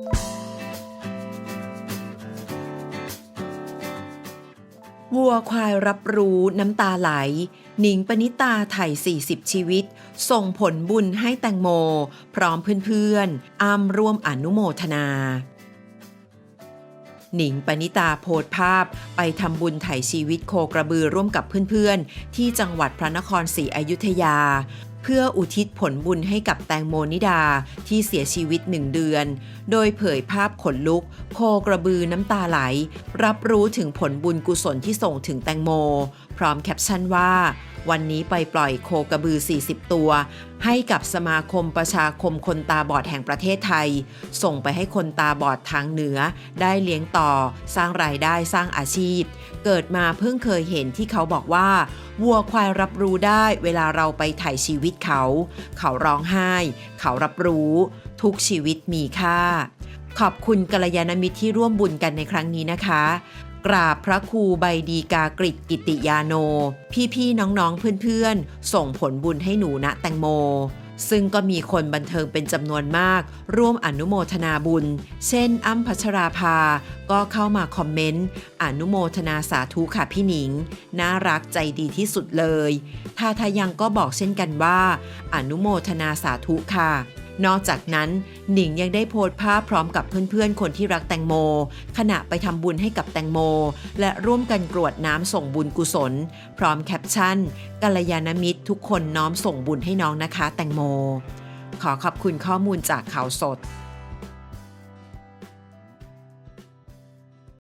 วัวควายรับรู้น้ำตาไหล หนิงปณิตาไถ่ 40 ชีวิต ส่งผลบุญให้แตงโม พร้อมเพื่อนๆ อ้ำร่วมอนุโมทนา หนิงปณิตาโพสภาพไปทำบุญไถ่ชีวิตโคกระบือร่วมกับเพื่อนๆ ที่จังหวัดพระนครศรีอยุธยา พื่ออุทิศผลบุญให้กับแตงโมนิดาที่เสียชีวิตหนึ่งเดือน โดยเผยภาพขนลุก โคกระบือน้ำตาไหล รับรู้ถึงผลบุญกุศลที่ส่งถึงแตงโม พร้อมแคปชั่นว่า วันนี้ไปปล่อยโคกระบือ 40 ตัว ให้กับสมาคมประชาคมคนตาบอดแห่งประเทศไทย ส่งไปให้คนตาบอดทางเหนือ ได้เลี้ยงต่อ สร้างรายได้สร้างอาชีพ เกิดมาเพิ่งเคยเห็นที่เขาบอกว่า วัวควายรับรู้ได้เวลาเราไปถ่ายชีวิตเขา เขาร้องไห้ เขารับรู้ ทุกชีวิตมีค่าขอบคุณกัลยาณมิตรที่ร่วมบุญกันในครั้งนี้นะคะ กราบพระครูใบดีกากริตกิติยาโน พี่ๆน้องๆเพื่อนๆ ส่งผลบุญให้หนูนะแตงโม ซึ่งก็มีคนบันเทิงเป็นจำนวนมาก ร่วมอนุโมทนาบุญ เช่นอ้ำพัชราภา ก็เข้ามาคอมเมนต์ อนุโมทนาสาธุค่ะพี่หนิง น่ารักใจดีที่สุดเลย ทาทายังก็บอกเช่นกันว่า อนุโมทนาสาธุค่ะ นอกจากนั้นหนิงยังได้โพสต์ภาพพร้อมกับเพื่อนๆ คนที่รักแตงโม ขณะไปทำบุญให้กับแตงโม และร่วมกันกรวดน้ำส่งบุญกุศล พร้อมแคปชั่นกัลยาณมิตรทุกคนน้อมส่งบุญให้น้องนะคะ แตงโม ขอขอบคุณข้อมูลจากข่าวสด